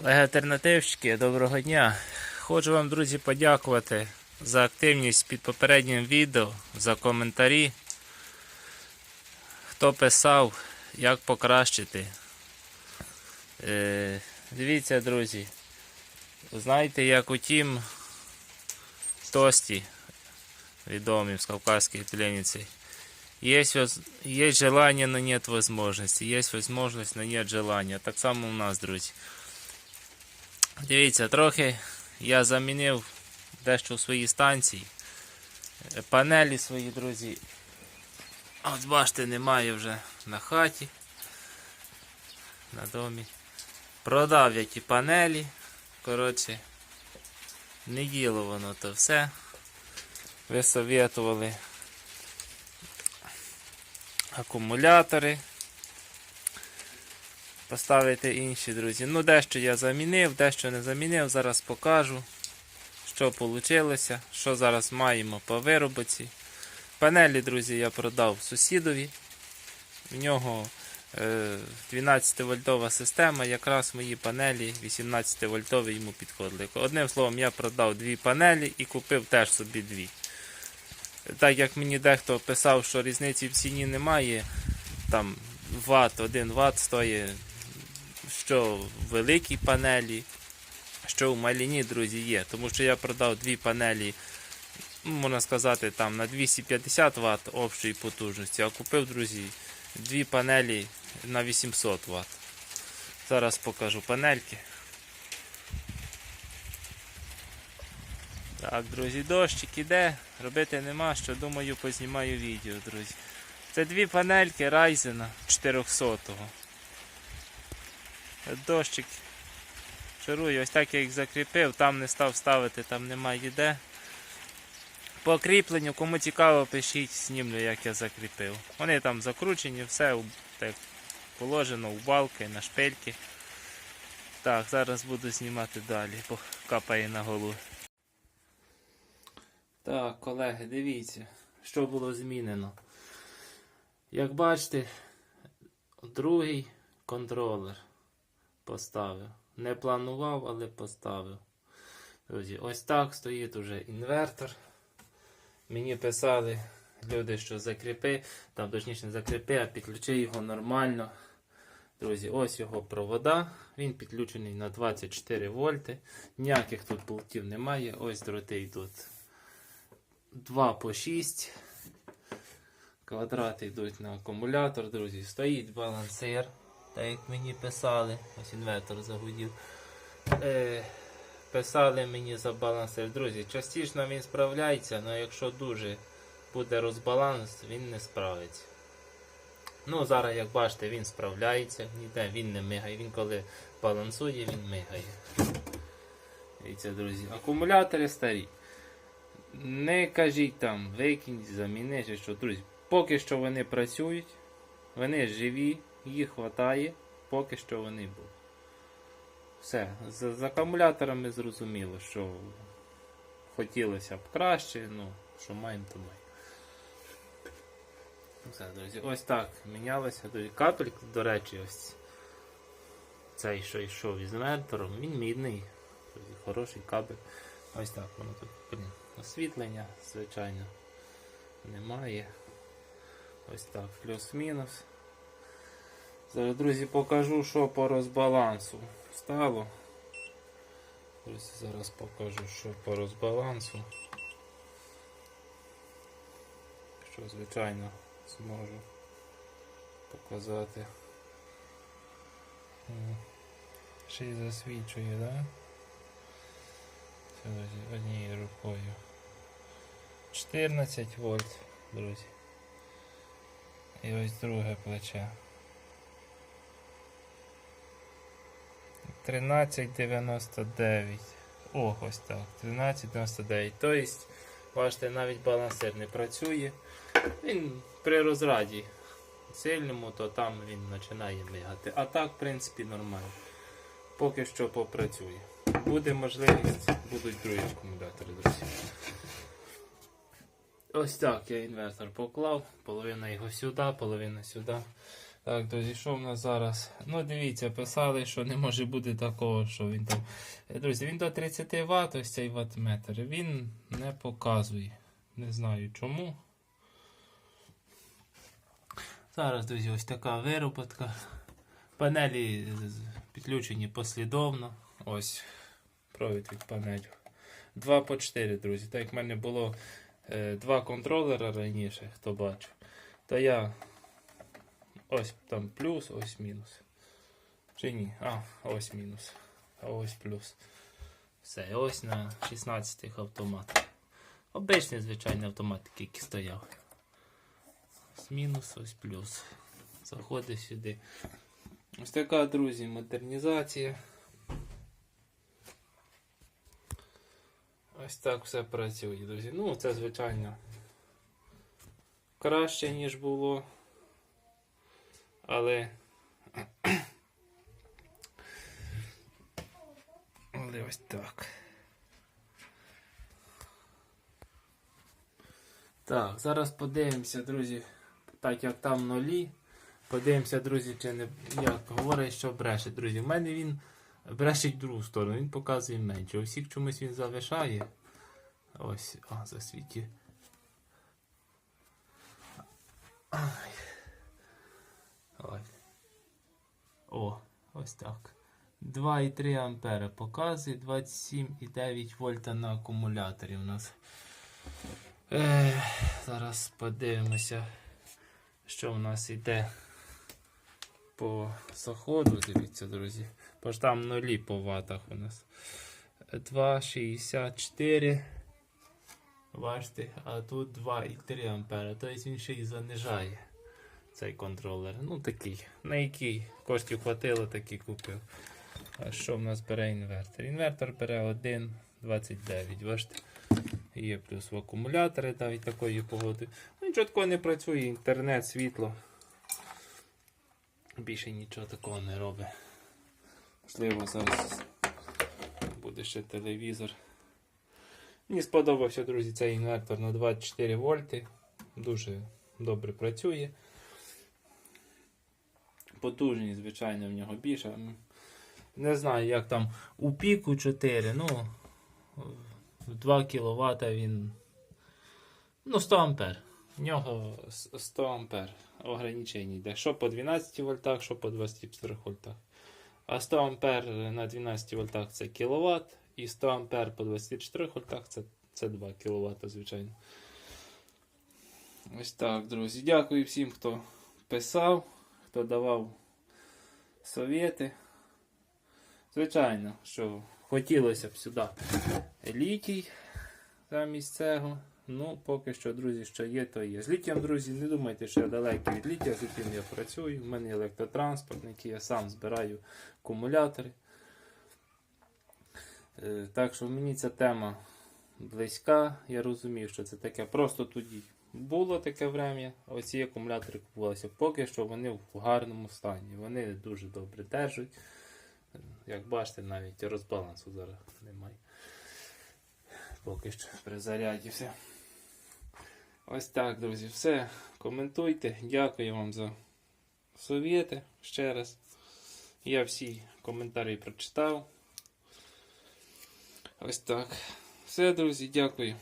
Колеги альтернативщики, доброго дня. Хочу вам, друзі, подякувати за активність під попереднім відео, за коментарі. Хто писав, як покращити. Е, дивіться, друзі. Знаєте, як у тім тості відомим з кавказських пленниці. Воз... есть желание, но нет возможности. Есть возможность, но нет. Так само у нас, друзі. Дивіться, трохи я замінив дещо в своїй станції. Панелі свої, друзі. От бачите, немає вже на хаті. На домі. Продав я ті панелі. Коротше, не діло воно то все. Ви совєтували акумулятори. Поставити інші, друзі. Ну, дещо я замінив, дещо не замінив. Зараз покажу, що вийшло, що зараз маємо по виробці. Панелі, друзі, я продав сусідові. В нього е, 12-вольтова система, якраз мої панелі 18-вольтові йому підходили. Одним словом, я продав дві панелі і купив теж собі дві. Так як мені дехто писав, що різниці в ціні немає, там ват, 1 ват стоїть, що в великій панелі, що в маліні, друзі, є. Тому що я продав дві панелі, можна сказати, там на 250 Вт общої потужності, а купив, друзі, дві панелі на 800 Вт. Зараз покажу панельки. Так, друзі, дощик іде, робити нема що, думаю, познімаю відео, друзі. Це дві панельки Ryzen 400-го. Дощик шарує, ось так я їх закріпив, там не став ставити, там немає де. По кріпленню, кому цікаво, пишіть, знімлю, як я закріпив. Вони там закручені, все так положено у балки, на шпильки. Так, зараз буду знімати далі, бо капає на голову. Так, колеги, дивіться, що було змінено. Як бачите, другий контролер поставив. Не планував, але поставив. Друзі, ось так стоїть уже інвертор. Мені писали люди, що закріпи, там точніше не закріпи, а підключи його нормально. Друзі, ось його провода. Він підключений на 24 вольти. Ніяких тут болтів немає. Ось дроти йдуть 2 по 6. Квадрати йдуть на акумулятор, друзі. Стоїть балансир. Так як мені писали, ось інвертор загудів. Е, писали мені за балансир. Друзі, частіше він справляється, але якщо дуже буде розбаланс, він не справиться. Ну, зараз, як бачите, він справляється, ніде він не мигає. Він коли балансує, він мигає. Дивіться, друзі, акумулятори старі. Не кажіть там, викинь, заміни, чи що, друзі. Поки що вони працюють, вони живі, їх вистачає, поки що вони будуть. Все, з, з акумуляторами зрозуміло, що хотілося б краще, ну, що маємо, то маємо. Все, друзі, ось так мінялося. Капель, до речі, ось цей, що йшов із інвертором, він мідний. Хороший кабель. Ось так воно тут. Освітлення, звичайно, немає. Ось так, плюс-мінус. Зараз, друзі, покажу, що по розбалансу стало. Друзі, зараз покажу, що по розбалансу. Що, звичайно, зможу показати. Ще й засвічує, так? Да? Ось однією рукою. 14 вольт, друзі. І ось друге плече. 13,99. О, ось так. 13,99. Тобто, бачите, навіть балансир не працює. Він при розраді сильному, то там він починає мигати. А так, в принципі, нормально. Поки що попрацює. Буде можливість, будуть другі акумулятори, друзі. Ось так я інвертор поклав, половина його сюди, половина сюди. Так, друзі, що в нас зараз? Ну, дивіться, писали, що не може бути такого, що він там. Е, Друзі, він до 30 Вт, ось цей ваттметр. Він не показує. Не знаю чому. Зараз, друзі, ось така вироботка. Панелі підключені послідовно. Ось провід від панелі. 2 по 4, друзі. Так як в мене було е, два контролера раніше, хто бачив, то я ось там плюс, ось мінус. Чи ні? А, ось мінус. А ось плюс. Все, ось на 16 автомат. Обичний звичайний автомат, який стояв. Ось мінус, ось плюс. Заходить сюди. Ось така, друзі, модернізація. Ось так все працює, друзі. Ну, це, звичайно, краще, ніж було. Але. Але ось так. Так, зараз подивимося, друзі, так як там нулі. Подивимося, друзі, чи не як говорить, що бреше. Друзі, в мене він брешить в другу сторону, він показує менше. У всіх чомусь він залишає. Ось, а, засвіті. О, ось так. 2,3 ампера показує 27,9 вольта на акумуляторі у нас. Е, зараз подивимося, що в нас йде по заходу. Дивіться, друзі. Бо ж там нулі по ватах у нас. 2,64. Бачите, а тут 2,3 ампера. Тобто він ще й занижає цей контролер. Ну такий, на який коштів хватило, такий купив. А що в нас бере інвертор? Інвертор бере 1,29. Бачите? Є плюс в акумулятори навіть такої погоди. Ну, нічого такого не працює, інтернет, світло. Більше нічого такого не робить. Можливо, зараз буде ще телевізор. Мені сподобався, друзі, цей інвертор на 24 вольти. Дуже добре працює. Потужність, звичайно, в нього більша. Не знаю, як там у піку 4, ну 2 кВт він. Ну, 100 ампер. В нього 100 ампер ограничення йде. Що по 12 вольтах, що по 24 вольтах. А 100 ампер на 12 вольтах це кіловат, і 100 ампер по 24 вольтах це, це 2 кВт, звичайно. Ось так, друзі. Дякую всім, хто писав, хто давав совєти. Звичайно, що хотілося б сюди літій замість цього. Ну, поки що, друзі, що є, то є. З літієм, друзі, не думайте, що я далекий від літія, з літієм я працюю. У мене є електротранспорт, я сам збираю акумулятори. Е, Так що мені ця тема близька. Я розумів, що це таке. Просто тоді було таке врем'я. Оці акумулятори купувалися. Поки що вони в гарному стані. Вони дуже добре держать. Як бачите, навіть розбалансу зараз немає. Поки що при заряді все. Ось так, друзі, все. Коментуйте. Дякую вам за совєти ще раз. Я всі коментарі прочитав. Ось так. Все, друзі, дякую.